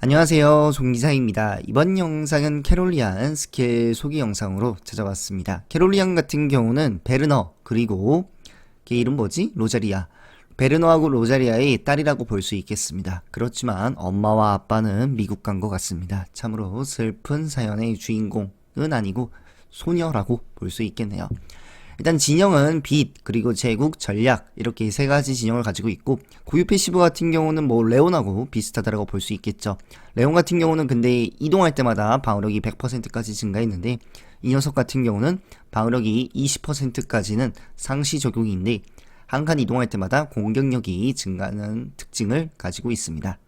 안녕하세요. 종기사입니다. 이번 영상은 캐롤리안 스킬 소개 영상으로 찾아왔습니다. 캐롤리안 같은 경우는 베르너 그리고 걔 이름 뭐지? 로자리아. 베르너하고 로자리아의 딸이라고 볼 수 있겠습니다. 그렇지만 엄마와 아빠는 미국 간 것 같습니다. 참으로 슬픈 사연의 주인공은 아니고 소녀라고 볼 수 있겠네요. 일단 진영은 빛 그리고 제국 전략 이렇게 세 가지 진영을 가지고 있고 고유 패시브 같은 경우는 뭐 레온하고 비슷하다라고 볼 수 있겠죠. 레온 같은 경우는 근데 이동할 때마다 방어력이 100%까지 증가했는데 이 녀석 같은 경우는 방어력이 20%까지는 상시 적용인데 한 칸 이동할 때마다 공격력이 증가하는 특징을 가지고 있습니다.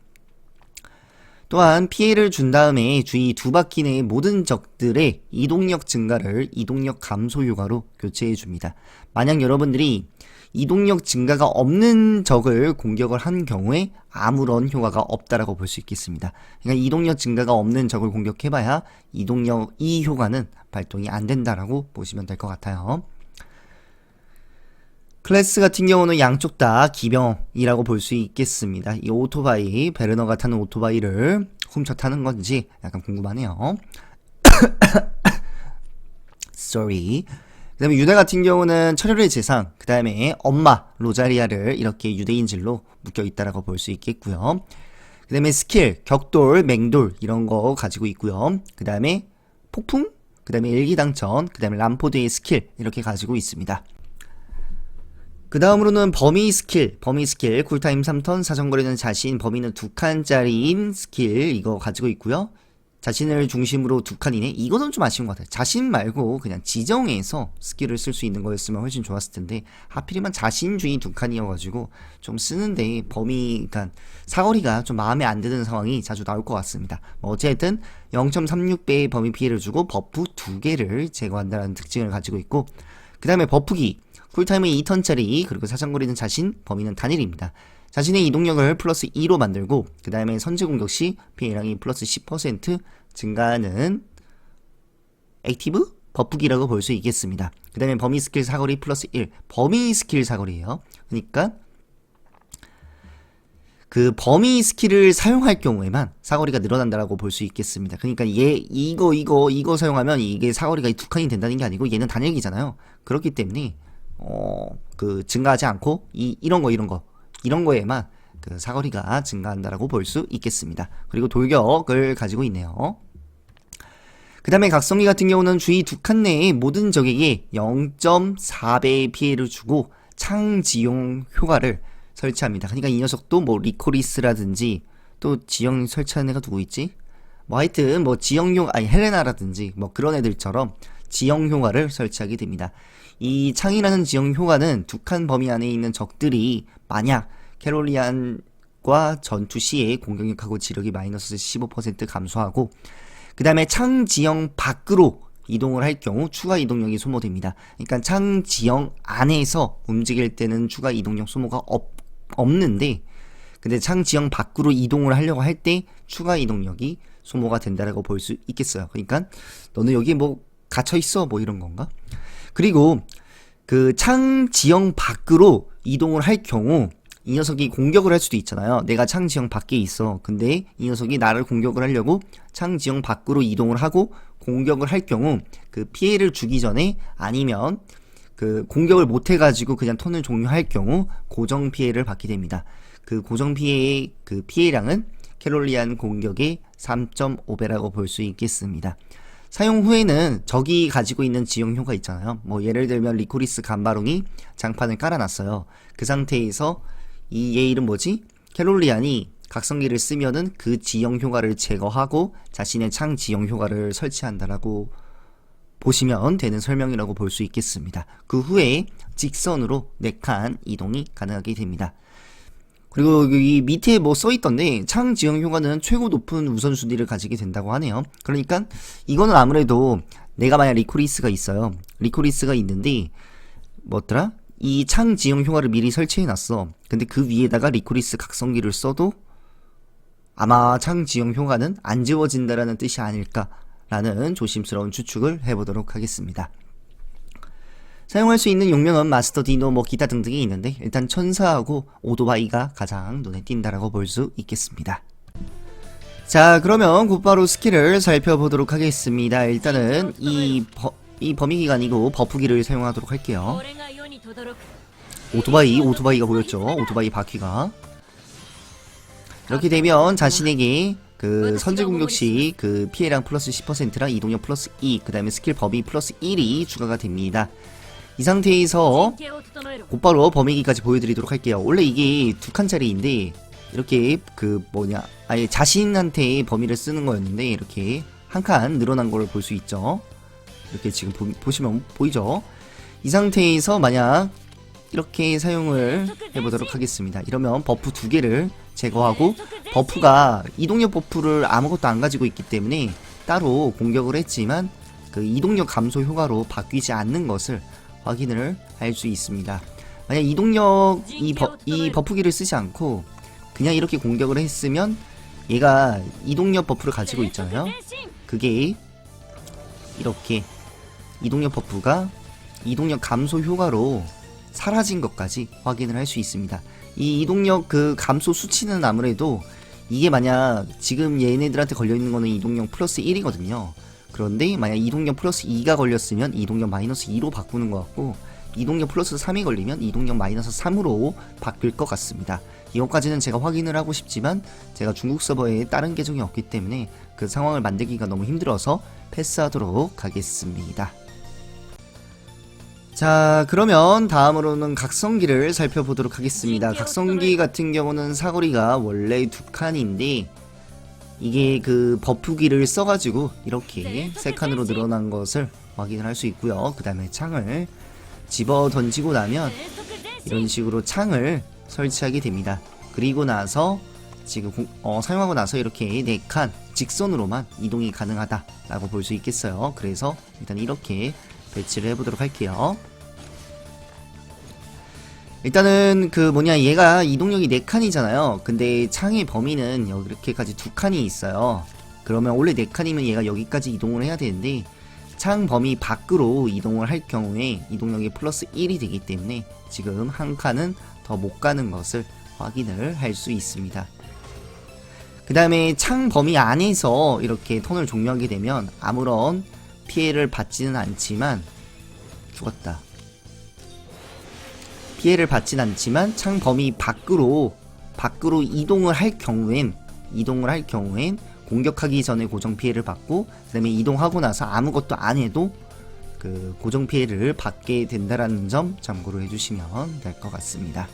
또한 피해를 준 다음에 주위 두 바퀴 내의 모든 적들의 이동력 증가를 이동력 감소 효과로 교체해 줍니다. 만약 여러분들이 이동력 증가가 없는 적을 공격을 한 경우에 아무런 효과가 없다라고 볼 수 있겠습니다. 그러니까 이동력 증가가 없는 적을 공격해봐야 이동력 이 효과는 발동이 안 된다라고 보시면 될 것 같아요. 클래스 같은 경우는 양쪽 다 기병이라고 볼 수 있겠습니다. 이 오토바이, 베르너가 타는 오토바이를 훔쳐 타는 건지 약간 궁금하네요. Sorry. 그 다음에 유대 같은 경우는 철혈의 재상, 그 다음에 엄마, 로자리아를 이렇게 유대인질로 묶여 있다라고 볼 수 있겠고요. 그 다음에 스킬, 격돌, 맹돌, 이런 거 가지고 있고요. 그 다음에 폭풍, 그 다음에 일기당천, 그 다음에 람포드의 스킬, 이렇게 가지고 있습니다. 그 다음으로는 범위 스킬, 범위 스킬, 쿨타임 3턴, 사정거리는 자신, 범위는 두 칸짜리인 스킬, 이거 가지고 있고요. 자신을 중심으로 두 칸이네? 이거는 좀 아쉬운 것 같아요. 자신 말고 그냥 지정해서 스킬을 쓸 수 있는 거였으면 훨씬 좋았을 텐데, 하필이면 자신주의 두 칸이어가지고, 좀 쓰는데 범위, 그니까 사거리가 좀 마음에 안 드는 상황이 자주 나올 것 같습니다. 뭐 어쨌든 0.36배의 범위 피해를 주고 버프 두 개를 제거한다는 특징을 가지고 있고, 그 다음에 버프기, 쿨타임은 2턴짜리 그리고 사정거리는 자신 범위는 단일입니다. 자신의 이동력을 플러스 2로 만들고 그 다음에 선제 공격 시 피해량이 플러스 10% 증가하는 액티브 버프기라고 볼 수 있겠습니다. 그 다음에 범위 스킬 사거리 플러스 1 범위 스킬 사거리예요. 그러니까 그 범위 스킬을 사용할 경우에만 사거리가 늘어난다라고 볼 수 있겠습니다. 그러니까 얘 이거 이거 이거 사용하면 이게 사거리가 두 칸이 된다는 게 아니고 얘는 단일기잖아요. 그렇기 때문에 어, 그 증가하지 않고 이 이런 거 이런 거 이런 거에만 그 사거리가 증가한다라고 볼 수 있겠습니다. 그리고 돌격을 가지고 있네요. 그 다음에 각성기 같은 경우는 주위 두 칸 내의 모든 적에게 0.4배의 피해를 주고 창지용 효과를 설치합니다. 그러니까 이 녀석도 뭐 리코리스라든지 또 지형 설치하는 애가 누구 있지? 뭐 하여튼 뭐 지형용 아니 헬레나라든지 뭐 그런 애들처럼 지형 효과를 설치하게 됩니다. 이 창이라는 지형 효과는 두 칸 범위 안에 있는 적들이 만약 캐롤리안과 전투 시에 공격력하고 지력이 마이너스 15% 감소하고 그 다음에 창 지형 밖으로 이동을 할 경우 추가 이동력이 소모됩니다. 그러니까 창 지형 안에서 움직일 때는 추가 이동력 소모가 없, 없는데 근데 창 지형 밖으로 이동을 하려고 할 때 추가 이동력이 소모가 된다라고 볼 수 있겠어요. 그러니까 너는 여기 뭐 갇혀 있어 뭐 이런 건가? 그리고 그 창 지형 밖으로 이동을 할 경우 이 녀석이 공격을 할 수도 있잖아요. 내가 창 지형 밖에 있어. 근데 이 녀석이 나를 공격을 하려고 창 지형 밖으로 이동을 하고 공격을 할 경우 그 피해를 주기 전에 아니면 그 공격을 못 해가지고 그냥 턴을 종료할 경우 고정 피해를 받게 됩니다. 그 고정 피해의 그 피해량은 캐롤리안 공격의 3.5배라고 볼 수 있겠습니다. 사용 후에는 적이 가지고 있는 지형 효과 있잖아요. 뭐 예를 들면 리코리스 간바롱이 장판을 깔아놨어요. 그 상태에서 이 얘 이름 뭐지? 캐롤리안이 각성기를 쓰면은 그 지형 효과를 제거하고 자신의 창 지형 효과를 설치한다라고 보시면 되는 설명이라고 볼 수 있겠습니다. 그 후에 직선으로 4칸 이동이 가능하게 됩니다. 그리고 이 밑에 뭐 써있던데 창 지형 효과는 최고 높은 우선순위를 가지게 된다고 하네요. 그러니까 이거는 아무래도 내가 만약 리코리스가 있어요. 리코리스가 있는데 뭐더라? 이 창 지형 효과를 미리 설치해 놨어. 근데 그 위에다가 리코리스 각성기를 써도 아마 창 지형 효과는 안 지워진다라는 뜻이 아닐까라는 조심스러운 추측을 해보도록 하겠습니다. 사용할 수 있는 용량은 마스터 디노 뭐 기타 등등이 있는데 일단 천사하고 오도바이가 가장 눈에 띈다라고 볼 수 있겠습니다. 자 그러면 곧바로 스킬을 살펴보도록 하겠습니다. 일단은 이, 버, 이 범위기가 아니고 버프기를 사용하도록 할게요. 오토바이, 오토바이가 보였죠? 오토바이 바퀴가. 이렇게 되면 자신에게 그 선제 공격 시 그 피해량 플러스 10%랑 이동력 플러스 2, 그 다음에 스킬 범위 플러스 1이 추가가 됩니다. 이 상태에서 곧바로 범위기까지 보여드리도록 할게요. 원래 이게 두 칸짜리인데 이렇게 그 뭐냐 아예 자신한테 범위를 쓰는 거였는데 이렇게 한 칸 늘어난 걸 볼 수 있죠. 이렇게 지금 보, 보시면 보이죠. 이 상태에서 만약 이렇게 사용을 해보도록 하겠습니다. 이러면 버프 두 개를 제거하고 버프가 이동력 버프를 아무것도 안 가지고 있기 때문에 따로 공격을 했지만 그 이동력 감소 효과로 바뀌지 않는 것을 확인을 할 수 있습니다. 만약 이동력 이, 버, 이 버프기를 쓰지 않고 그냥 이렇게 공격을 했으면 얘가 이동력 버프를 가지고 있잖아요. 前進 그게 이렇게 이동력 버프가 이동력 감소 효과로 사라진 것까지 확인을 할 수 있습니다. 이 이동력 그 감소 수치는 아무래도 이게 만약 지금 얘네들한테 걸려 있는 거는 이동력 플러스 1이거든요. 그런데 만약 이동력 플러스 2가 걸렸으면 이동력 마이너스 2로 바꾸는 것 같고 이동력 플러스 3이 걸리면 이동력 마이너스 3으로 바뀔 것 같습니다. 이것까지는 제가 확인을 하고 싶지만 제가 중국 서버에 다른 계정이 없기 때문에 그 상황을 만들기가 너무 힘들어서 패스하도록 하겠습니다. 자, 그러면 다음으로는 각성기를 살펴보도록 하겠습니다. 각성기 같은 경우는 사거리가 원래 두 칸인데 이게 그 버프기를 써가지고 이렇게 세 칸으로 늘어난 것을 확인을 할 수 있고요. 그 다음에 창을 집어 던지고 나면 이런 식으로 창을 설치하게 됩니다. 그리고 나서 지금 어, 사용하고 나서 이렇게 네 칸 직선으로만 이동이 가능하다라고 볼 수 있겠어요. 그래서 일단 이렇게 배치를 해보도록 할게요. 일단은 그 뭐냐 얘가 이동력이 네 칸이잖아요. 근데 창의 범위는 이렇게까지 두 칸이 있어요. 그러면 원래 네 칸이면 얘가 여기까지 이동을 해야 되는데 창 범위 밖으로 이동을 할 경우에 이동력이 플러스 1이 되기 때문에 지금 한 칸은 더 못 가는 것을 확인을 할 수 있습니다. 그 다음에 창 범위 안에서 이렇게 턴을 종료하게 되면 아무런 피해를 받지는 않지만 죽었다. 피해를 받진 않지만 창 범위 밖으로 밖으로 이동을 할 경우엔 이동을 할 경우엔 공격하기 전에 고정 피해를 받고 그다음에 이동하고 나서 아무것도 안 해도 그 고정 피해를 받게 된다라는 점 참고로 해주시면 될 것 같습니다.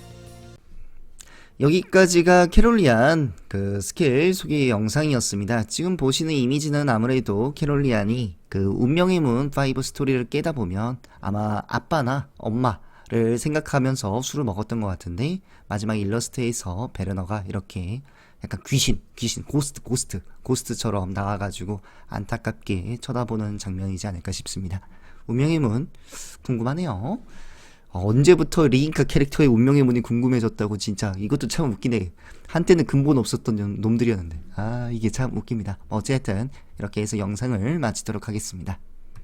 여기까지가 캐롤리안 그 스킬 소개 영상이었습니다. 지금 보시는 이미지는 아무래도 캐롤리안이 그 운명의 문 5 스토리를 깨다 보면 아마 아빠나 엄마 를 생각하면서 술을 먹었던 것 같은데 마지막 일러스트에서 베르너가 이렇게 약간 귀신, 귀신, 고스트, 고스트, 고스트처럼 나와가지고 안타깝게 쳐다보는 장면이지 않을까 싶습니다. 운명의 문 궁금하네요. 어, 언제부터 리인카 캐릭터의 운명의 문이 궁금해졌다고 진짜 이것도 참 웃기네. 한때는 근본 없었던 놈- 놈들이었는데 아 이게 참 웃깁니다. 어쨌든 이렇게 해서 영상을 마치도록 하겠습니다.